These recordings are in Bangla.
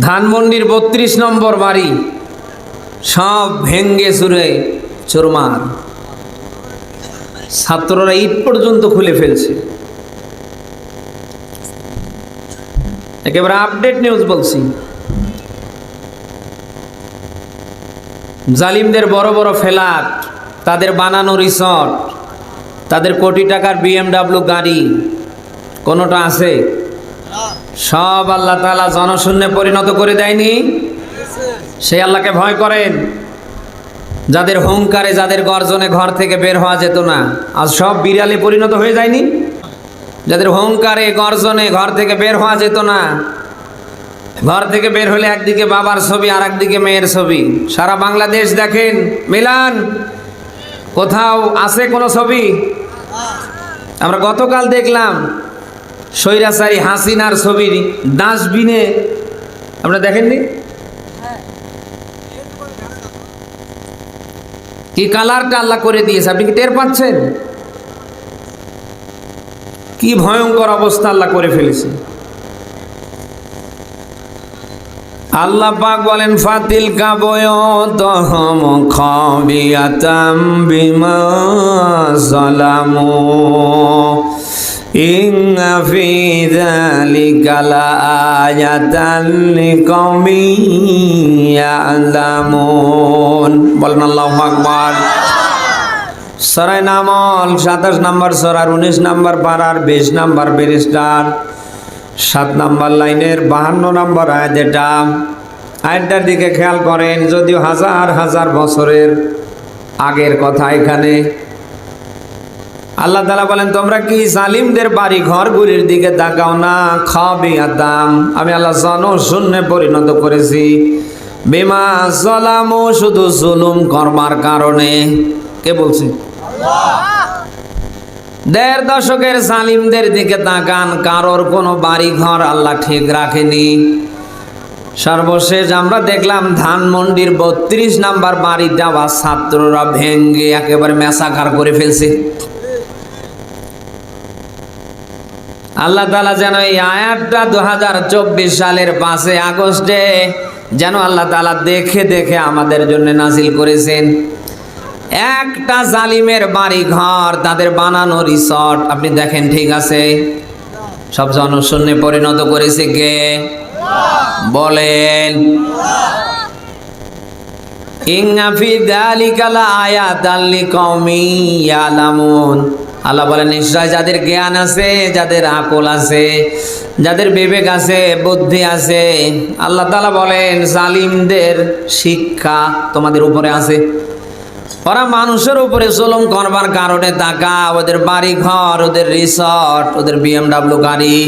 ধানমন্ডির বত্রিশ নম্বর বাড়ি, সব ভেঙ্গে চুরে চোরমার। ছাত্ররা ইট পর্যন্ত খুলে ফেলছে। একেবারে আপডেট নিউজ বলছি। জালিমদের বড় বড় ফ্ল্যাট, তাদের বানানো রিসর্ট তাদের কোটি টাকার বিএমডাব্লিউ গাড়ি, কোনোটা আছে? সব আল্লাহ তালা জনশূন্যে পরিণত করে দেয়নি। সেই আল্লাহকে ভয় করেন। যাদের হুঙ্কারে, যাদের গর্জনে ঘর থেকে বের হওয়া যেত না, আজ সব বিড়ালে পরিণত হয়ে যায়নি। যাদের হুঙ্কারে, গর্জনে ঘর থেকে বের হওয়া যেত না, ঘর থেকে বের হলে একদিকে বাবার ছবি আর একদিকে মেয়ের ছবি। সারা বাংলাদেশ দেখেন, মিলান, কোথাও আছে কোনো ছবি? আমরা গতকাল দেখলাম সৈরাচারী হাসিনার ছবি ডাস্টবিনে। আপনারা দেখেননি? কি কালারটা আল্লাহ করে দিয়েছে? আপনি কি টের পাচ্ছেন? কি ভয়ঙ্কর অবস্থা আল্লাহ করে ফেলেছে। আল্লাহ পাক বলেন, ফাতিল কাবয়তহম বিমা সালামু ইন্না ফি যালিকা লাআয়াতান লিকাউমি ইয়ালামুন। বলেন আল্লাহু আকবার। সরাই নামল সাতাশ নাম্বার সরার উনিশ নাম্বার পাড়ার বিশ নাম্বার ব্যারিস্টার সাত নাম্বার লাইনের, বাহান্ন নাম্বার আয়াত এটা আয়াতটার দিকে খেয়াল করেন, যদিও হাজার হাজার বছরের আগের কথা এখানে আল্লাহ তালা বলেন, তোমরা কি জালিমদের বাড়ি ঘরগুলির দিকে তাকাও না? খাবি আদাম। আমি আল্লাহ জন, শূন্য পরিণত করেছি। বেমা জলামো, শুধু জুলুম করবার কারণে। কে বলছে? দেড় দশকের জালিমদের দিকে তাকান, কারোর কোনো বাড়ি ঘর আল্লাহ ঠিক রাখেনি। সর্বশেষ আমরা দেখলাম, ধানমন্ডির বত্রিশ নাম্বার বাড়ি যাওয়া ছাত্ররা ভেঙ্গে একেবারে মেসাকার করে ফেলছে। আল্লাহ তালা যেন এই আয়াতটা দু হাজার চব্বিশ সালের পাঁচে আগস্টে যেন আল্লাহ তালা দেখে দেখে আমাদের জন্য নাজিল করেছেন। একটা জালিমের বাড়ি ঘর তাদের বানানো রিসর্ট, আপনি দেখেন ঠিক আছে? সব জনশূন্যে পরিণত করেছে কে? বলেন। ইংফি দালিকালা আয়াত আল্লি কওমি ইয়ালামুন। আল্লাহ বলেন, নিশ্চয় যাদের জ্ঞান আছে, যাদের আকল আছে, যাদের বিবেক আছে, বুদ্ধি আছে, আল্লাহ তালা বলেন, জালিমদের শিক্ষা তোমাদের উপরে আছে। ওরা মানুষের উপরে জুলুম করবার কারণে টাকা, ওদের বাড়ি ঘর ওদের রিসর্ট, ওদের বিএমডাব্লিউ গাড়ি,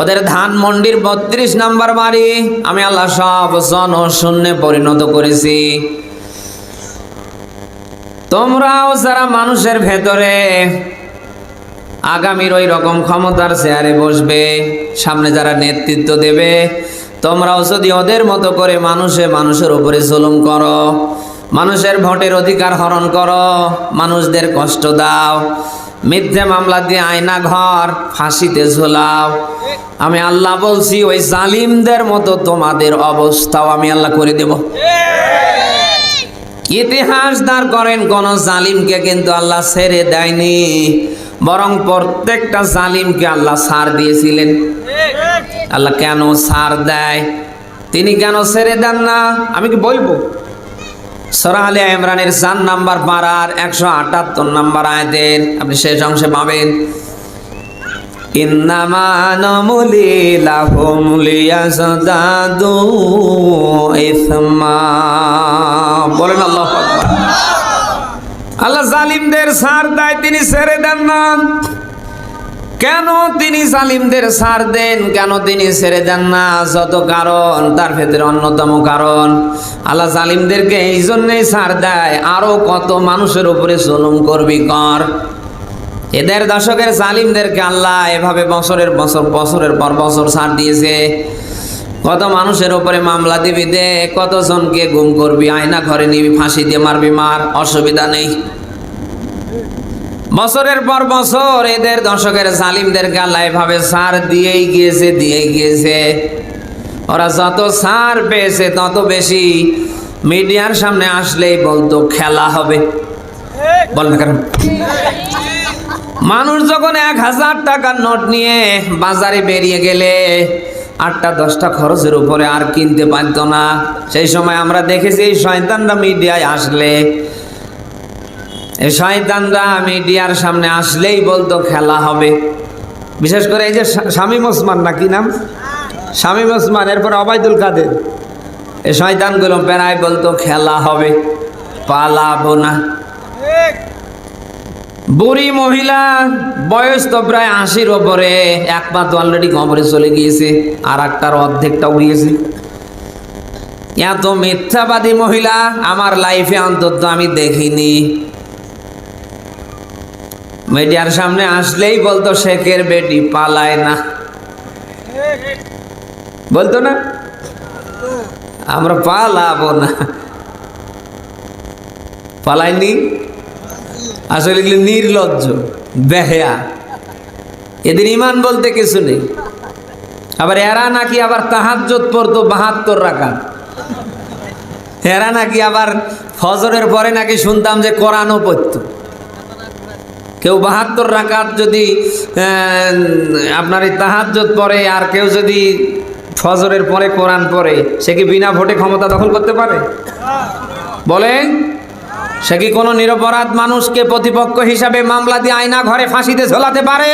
ওদের ধানমন্ডির বত্রিশ নাম্বার বাড়ি, আমি আল্লাহ সব জন শূন্যে পরিণত করেছি। তোমরাও যারা মানুষের ভেতরে আগামীর ওই রকম ক্ষমতার চেয়ারে বসবে, সামনে যারা নেতৃত্ব দেবে, তোমরাও যদি ওদের মতো করে মানুষে মানুষের উপরে জুলুম করো, মানুষের ভোটের অধিকার হরণ করো, মানুষদের কষ্ট দাও, মিথ্যে মামলা দিয়ে আয়না ঘর, ফাঁসিতে ঝোলাও। আমি আল্লাহ বলছি, ওই জালিমদের মতো তোমাদের অবস্থাও আমি আল্লাহ করে দেব। ইতিহাস দাঁড় করেন কোন জালিমকে কিন্তু আল্লাহ ছেড়ে দেয়নি। বরং প্রত্যেকটা জালিমকে আল্লাহ সার দিয়েছিলেন। আল্লাহ কেন সার দেয়? তিনি কেন ছেড়ে দেন না? আমি কি বলব? সরা ইমরানের চার নাম্বার পাড়ার একশো আটাত্তর নাম্বার আয়তের আপনি শেষ অংশে পাবেন। আল্লাহ জালিমদের সার দেয়, তিনি ছেড়ে দেন না। কেন তিনি জালিমদের সার দেন? কেন তিনি ছেড়ে দেন না? যত কারণ, তার ভেতরে অন্যতম কারণ। আল্লাহ জালিমদেরকে এই জন্যই সার দেয়, আরও কত মানুষের উপরে জুলুম করবি কর। এদের দশকের জালিমদেরকে আল্লাহ এভাবে বছরের বছর, বছরের পর বছর সার দিয়েছে। কত মানুষের উপরে মামলা দিবি দে, কতজনকে গুম করবি, আয়না ঘরে নিবি, ফাঁসি দিয়ে মারবি, মার, অসুবিধা নেই। বছরের পর বছর এদের দশকের জালিমদেরকে আল্লাহ এভাবে সার দিয়েই গিয়েছে দিয়েই গিয়েছে। ওরা যত সার পেয়েছে, তত বেশি মিডিয়ার সামনে আসলেই বলতো খেলা হবে। বল না কেন? মানুষ যখন এক হাজার টাকার নোট নিয়ে বাজারে বেরিয়ে গেলে আটটা, দশটা খরচের উপরে আর কিনতে পারতো না। সেই সময় আমরা দেখেছি এই শয়তানরা মিডিয়ায় আসলে। এই শয়তানরা মিডিয়ার সামনে আসলেই বলতো খেলা হবে। বিশেষ করে এই যে শামীম ওসমান না কি নাম? শামীম ওসমান, এরপর অবায়দুল কাদের। এই শয়তানগুলো প্রায় বলতো খেলা হবে, পালাবো না। বুড়ি মহিলা, বয়স তো প্রায় আশির ওপরে, এক পা তো অলরেডি কবরে চলে গিয়েছে, আর একটার অর্ধেকটা উড়িয়েছে। এত মিথ্যাবাদী মহিলা, আমার লাইফে অন্তত আমি দেখিনি। মিডিয়ার সামনে আসলেই বলতো, শেখের বেটি পালায় না। বলতো না? আমরা পালাবো না। পালাইনি? আসলে এগুলি নির্লজ্জ, বেহেয়া। এদের ইমান বলতে কিছু নেই। আবার এরা নাকি আবার তাহাজ্জত পড়তো বাহাত্তর রাখা এরা নাকি আবার ফজরের পরে নাকি শুনতাম যে কোরআনও পড়তো। কেউ বাহাত্তর রাকাত যদি আপনার এই তাহাজ্জত পড়ে, আর কেউ যদি ফজরের পরে কোরআন পড়ে, সে কি বিনা ভোটে ক্ষমতা দখল করতে পারে? বলেন? সে কি কোনো নিরপরাধ মানুষকে প্রতিপক্ষ হিসাবে মামলা দিয়ে আয়না ঘরে ফাঁসিতে ঝোলাতে পারে?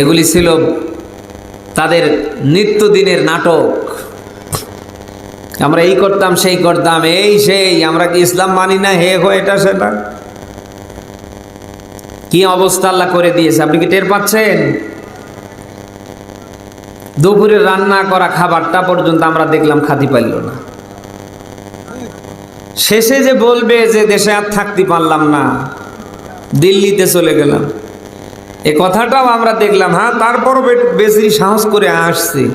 এগুলি ছিল তাদের নিত্যদিনের নাটক। আমরা এই করতাম, সেই করতাম, এই সেই, আমরা কি ইসলাম মানি না, হে হো, এটা সেটা? কি অবস্থা আল্লাহ করে দিয়েছে, আপনি কি টের পাচ্ছেন? দুপুরে রান্না করা খাবারটা পর্যন্ত আমরা দেখলাম খাতি পারল না। শেষে যে বলবে যে দেশে আর থাকতে পারলাম না, দিল্লিতে চলে গেলাম। এ কথাটাও আমরা দেখলাম হ্যাঁ তারপরও বে- বেশি সাহস করে আসছে,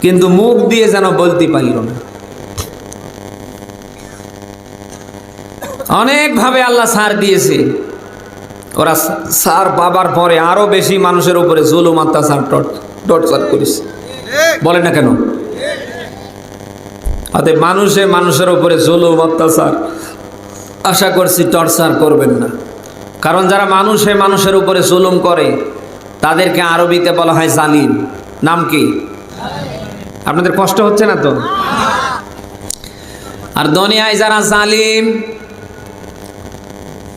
কিন্তু মুখ দিয়ে যেন বলতে পারল না। অনেকভাবে আল্লাহ সার দিয়েছে। ওরা সার পাবার পরে আরও বেশি মানুষের উপরে জুলুম, অত্যাচার টর্চার করেছে বলে না কেন? অতএব মানুষে মানুষের উপরে জুলুম, অত্যাচার। আশা করছি টর্চার করবেন না। কারণ যারা মানুষে মানুষের উপরে জুলুম করে, তাদেরকে আরবিতে বলা হয় জালিম। নাম কি? আপনাদের কষ্ট হচ্ছে না তো? আর দুনিয়ায় যারা জালিম,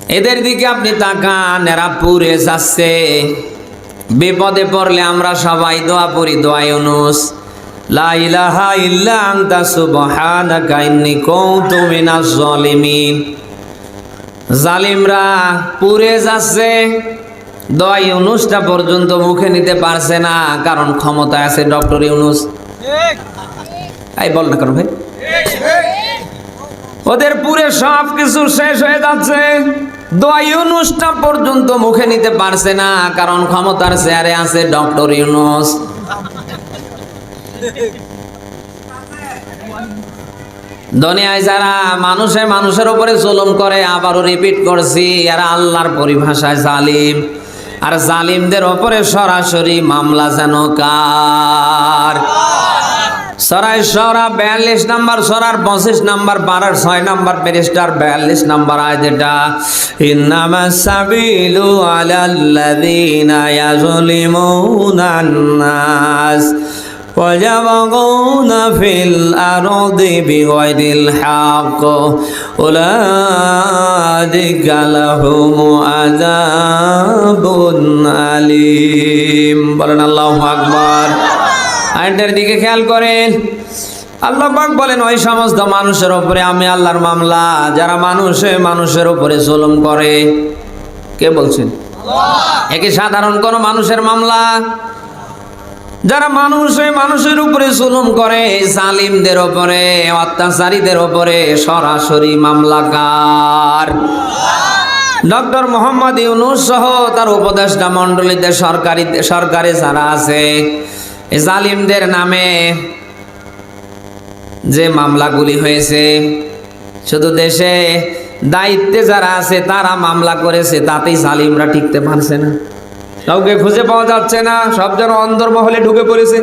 এদের দিকে আপনি তাকান, এরা পুরে যাচ্ছে। বিপদে পড়লে আমরা সবাই দোয়া পড়ি দোয়া ইউনুস জালিমরা যাচ্ছে পর্যন্ত মুখে নিতে পারছে না, কারণ ক্ষমতায় আছে ডক্টর ইউনুস। এই বল না কেন ভাই। ওদের পুরে সব কিছু শেষ হয়ে যাচ্ছে। দোয়া ইউনুসটা পর্যন্ত মুখে নিতে পারছে না, কারণ ক্ষমতার চেয়ারে আছে ডক্টর ইউনুস। দুনিয়ায় যারা মানুষে মানুষের উপরে জুলুম করে, আবারও রিপিট করছি, এরা আল্লাহর পরিভাষায় জালিম। আর জালিমদের ওপরে সরাসরি মামলা যেন কার? সরাই সরা বিয়াল্লিশ নাম্বার সরার পঁচিশ নাম্বার পাড়ার ছয় নাম্বার ব্যারিস্টার বিয়াল্লিশ নাম্বার আয়াত এটা ইন্নামা সাবিলু আলাল্লাযীনা ইয়াজলিমুনা আন-নাস ويبغون في الأرض بغير الحق أولئك لهم عذاب أليم বলেন আল্লাহু আকবার আইনটার দিকে খেয়াল করেন। আল্লাহ পাক বলেন ওই সমস্ত মানুষের উপরে আমি আল্লাহর মামলা যারা মানুষে মানুষের উপরে জুলুম করে। কে বলছেন? একে সাধারণ কোন মানুষের মামলা? যারা মানুষে মানুষের উপরে জুলুম করে জালিমদের উপরে অত্যাচারীদের উপরে সরাসরি মামলাকার। ডক্টর মোহাম্মদ ইউনুস সহ তার উপদেষ্টা মণ্ডলীতে সরকারি সরকারে যারা আছে এই জালিমদের নামে যে মামলাগুলি হয়েছে, শুধু দেশে দায়িত্বে যারা আছে, তারা মামলা করেছে, তাতেই জালিমরা টিকতে পারছে না। কাউকে খুঁজে পাওয়া যাচ্ছে না, সব যেন অন্দরমহলে ঢুকে পড়েছে।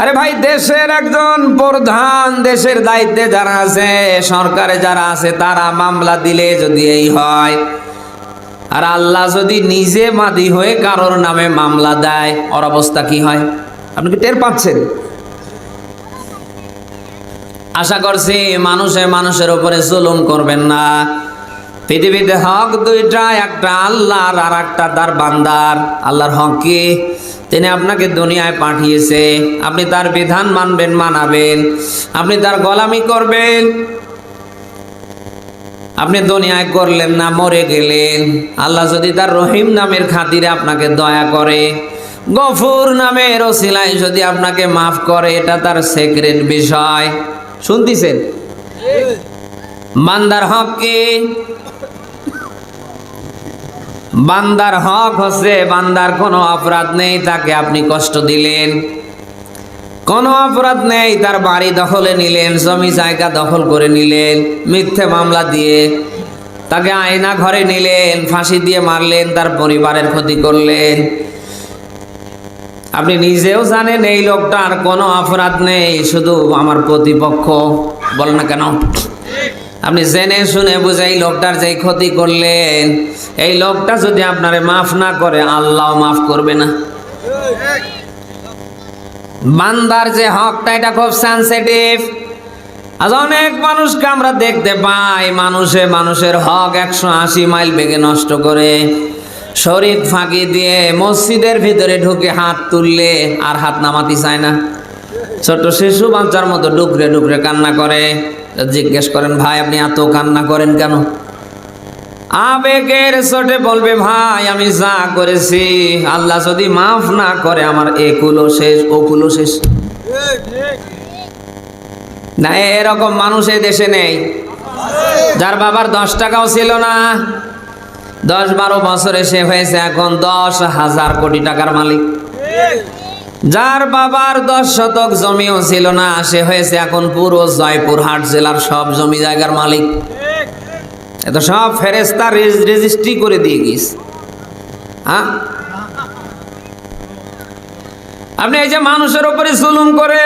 আরে ভাই, দেশের একজন প্রধান, দেশের দায়িত্বে যারা আছে, সরকারে যারা আছে, তারা মামলা দিলে যদি এই হয় আর আল্লাহ যদি নিজে মাদি হয়ে কারোর নামে মামলা দেয়, ওর অবস্থা কি হয়? আপনি কি টের পাচ্ছেন? আশা করছি মানুষে মানুষের উপরে জুলুম করবেন না। পৃথিবীতে হক দুইটা, একটা আল্লাহর আর একটা তার বান্দার। আল্লাহর হক কি? তিনি আপনাকে দুনিয়ায় পাঠিয়েছে। আপনি তার বিধান মানবেন, মানাবেন। আপনি তার গোলামি করবেন। আপনি দুনিয়ায় করলেন না, মরে গেলেন। আল্লাহ যদি তার রহিম নামের খাতিরে আপনাকে দয়া করে, গফুর নামের ওসিলায় যদি আপনাকে মাফ করে, এটা তার সেক্রেট বিষয়। শুনতেছেন? বান্দার হক কি? বান্দার হক হচ্ছে, বান্দার কোনো অপরাধ নেই, তাকে আপনি কষ্ট দিলেন। কোনো অপরাধ নেই, তার বাড়ি দখলে নিলেন, জমি জায়গা দখল করে নিলেন, মিথ্যে মামলা দিয়ে তাকে আয়না ঘরে নিলেন, ফাঁসি দিয়ে মারলেন, তার পরিবারের ক্ষতি করলেন। আপনি নিজেও জানেন এই লোকটার কোনো অপরাধ নেই, শুধু আমার প্রতিপক্ষ। বল না কেন? আপনি জেনে শুনে বুঝে এই লোকটার যে ক্ষতি করলেন, এই লোকটা যদি আপনারে মাফ না করে, আল্লাহ মাফ করবে না। বান্দার যে হকটা, এটা খুব সেন্সিটিভ আজ অনেক মানুষকে আমরা দেখতে পাই, মানুষে মানুষের হক একশো আশি মাইল বেগে নষ্ট করে। শরীর ফাঁকি দিয়ে মসজিদের ভিতরে ঢুকে হাত তুললে আর হাত নামাতে চায় না। ছোট শিশু বাচ্চার মতো ডুকরে ডুকরে কান্না করে। জিজ্ঞেস করেন, ভাই, আপনি এত কান্না করেন কেন? আবেগের চোটে বলবে, ভাই, আমি যা করেছি, আল্লাহ যদি মাফ না করে আমার একুলো শেষ ওকুলো শেষ। না, এরকম মানুষ এই দেশে নেই, যার বাবার দশ টাকাও ছিল না। দশ বারো বছরে সে হয়েছে এখন দশ হাজার কোটি টাকার মালিক। যার বাবার দশ শতক জমিও ছিল না, সে হয়েছে এখন পুরো জয়পুর হাট জেলার সব জমি জায়গার মালিক। এত সব ফেরেস্তা রেজিস্ট্রি করে দিয়ে গিস হ্যাঁ? আপনি এই যে মানুষের উপরে জুলুম করে,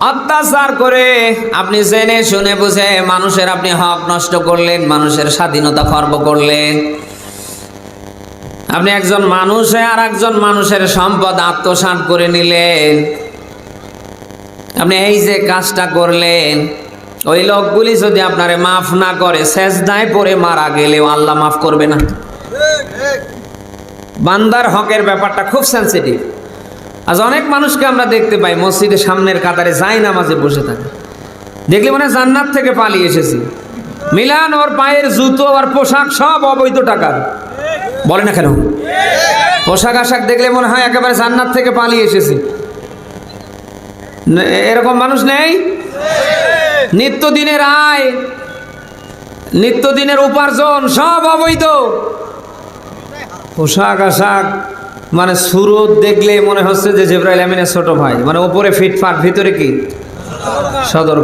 অত্যাচার করে, আপনি জেনে শুনে বুঝে মানুষের আপনি হক নষ্ট করলেন, মানুষের স্বাধীনতা খর্ব করলেন। আপনি একজন মানুষে আর একজন মানুষের সম্পদ আত্মসাৎ করে নিলেন। আপনি এই যে কাজটা করলেন ওই লোকগুলি যদি আপনারে মাফ না করে শেষদায় পরে মারা গেলেও আল্লাহ মাফ করবে না। বান্দার হকের ব্যাপারটা খুব সেন্সিটিভ আজ অনেক মানুষকে আমরা দেখতে পাই মসজিদের সামনের কাতারে যাই নামাজে বসে থাকে। দেখলে মনে জান্নাত থেকে পালিয়ে এসেছি। মিলান ওর পায়ের জুতো আর পোশাক সব অবৈধ টাকার। বলে না কেন? পোশাক আশাক দেখলে মনে হয় একেবারে জান্নাত থেকে পালিয়ে এসেছি। এরকম মানুষ নেই? নিত্যদিনের আয় নিত্য দিনের উপার্জন, সব অবৈধ। পোশাক আশাক মানে সুরত দেখলে মনে হচ্ছে যে জেব্রাইল আমিনের ছোট ভাই। মানে ওপরে ফিটফাট, ভিতরে কি? সদর